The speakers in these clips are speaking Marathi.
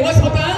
我是何。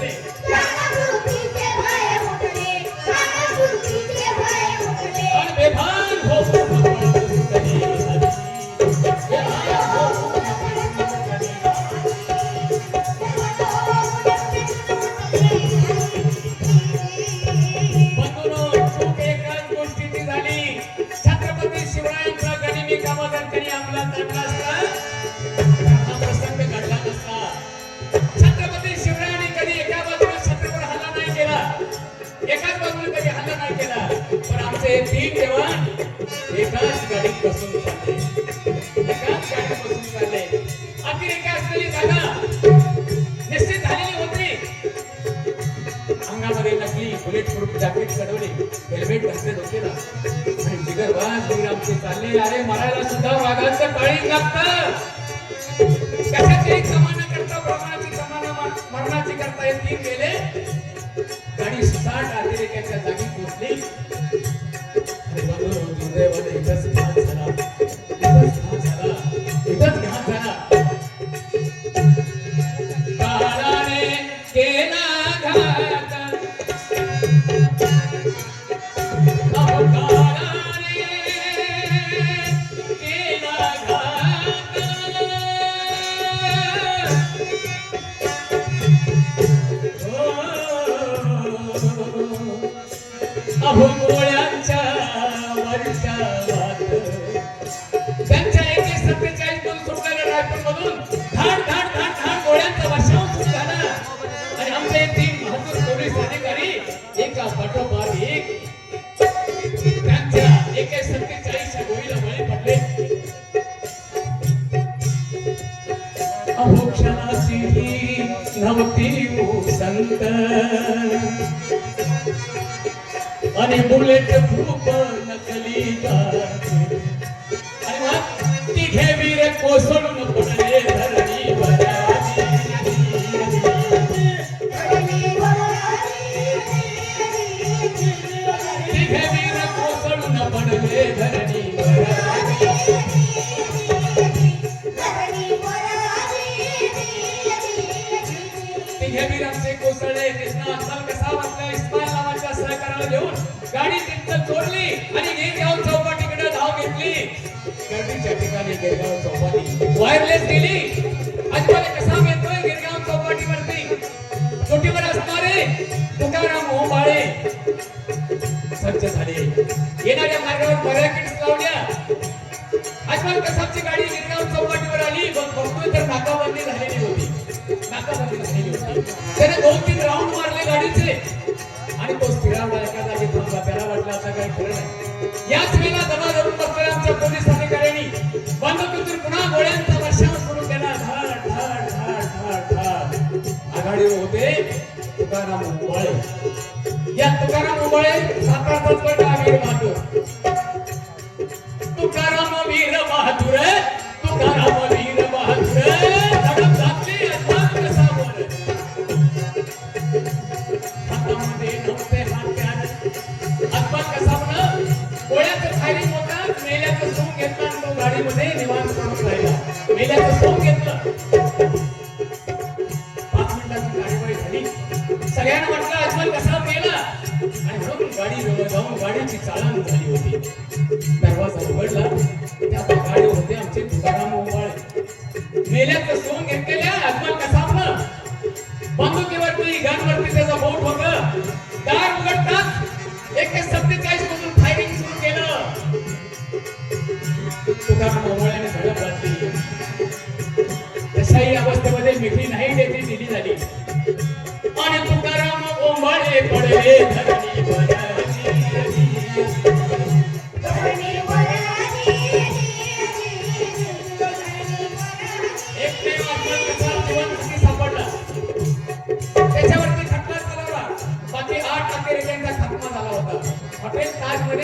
ಮೇಲೆ निश्चित झालेली होती अंगामध्ये नकली बुलेट हेल्मेट घातले होते ना आणि बिगर अरे मरायला सुद्धा वाघांचं काळी लागत कशाची कमाना करता प्रमाणाची कमाना मरणाची करता येतील गेले आणि साठ अतिरेक्याच्या जागी आणि बुलेट खूप नकली गाते. आणि मग तिघे वीर कोसळ गर्दीच्या गिरगाव चौपाटी. वायरलेस गेली अजवाले कसा येतोय गिरगाव चौपाटीवरती? छोटीवर असणारे तुकाराम ओंबाळे. सज्ज झाले. येणाऱ्या मार्गावर बऱ्या किट्स लावल्या. अजवाल कसाबची गाडी गिरगाव चौपाटीवर आली? मग बघतोय तर नाकाबंदी झालेली होती. नाकाबंदी झालेली होती. त्याने दोन तीन राऊंड मारले गाडीचे. आणि तो स्थिरावला एका जागी थांबला. त्याला वाटलं आता काही खरं नाही. या तुकाराम उंबाळे साताराचाच गट आम्ही वीर तुकाराम वीर बहादूर तुकाराम वीर बहादूर धडक तो गाडीमध्ये निवांत करून राहिला. मेल्याचं सोंग घेतलं. पाच मिनिटाची गाडी सगळ्यांना म्हटलं अजमल कसा मेला? आणि म्हणून गाडी जवळ जाऊन गाडीची चालन झाली होती. दरवाजा उघडला. त्या गाडी होते आमचे तुकाराम ओंबाळे मेल्याचं सोंग घेतलेल्या अजमल कसाबनं बंदुकीवरती गनवरती त्याचा बोट होतं.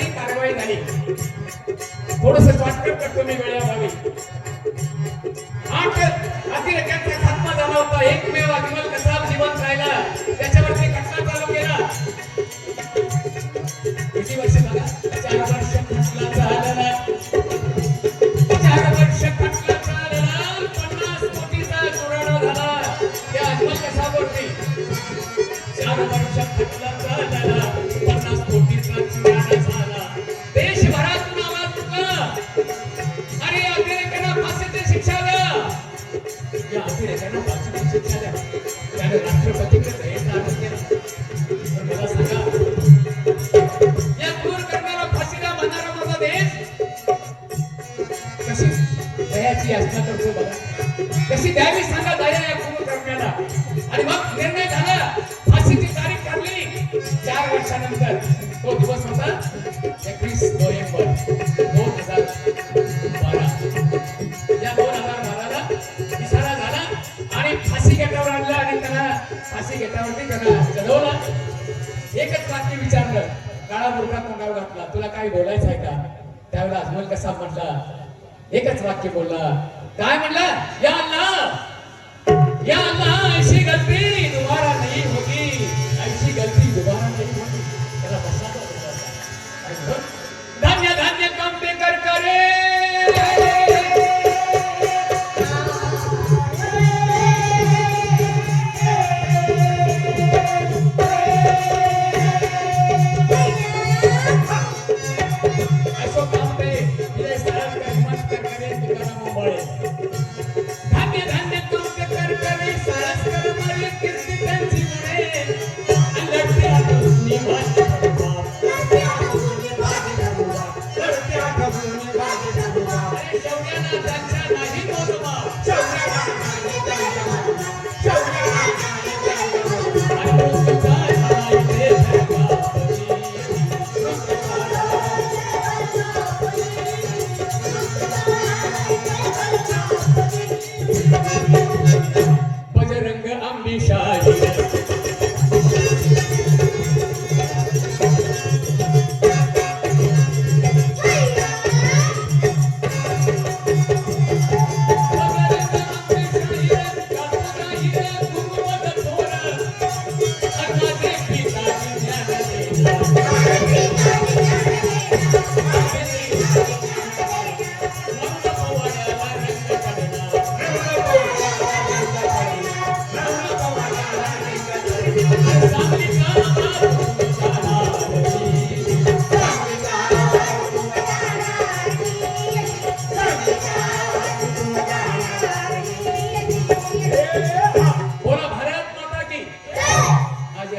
कारवाई झाली. थोडस शॉर्टकट करतो मी वेळेअभावी दयाची याचना करतो बघा. कशी द्यावी सांगा दया या क्रूर करण्याला आणि मग निर्णय झाला. फाशीची तारीख ठरली चार वर्षानंतर तो दिवस होता एकवीस नोव्हेंबर दोन हजार बारा. या दोन हजार बाराला इशारा झाला आणि फाशी गेटावर आणला आणि त्याला फाशी गेटावरती त्याला चढवला. एकच वाक्य विचारलं. काळा मुलगा तोंडावर घातला. तुला काय बोलायचं आहे का? त्यावेळेला अजमल कसा म्हटला एकच वाक्य बोलला. काय म्हणला? या अल्लाह या अल्लाह ऐसी गलती दुबारा नाही होगी ऐसी गलती दुबारा नाही होगी त्याला धान्य धान्य काम ते कर करे.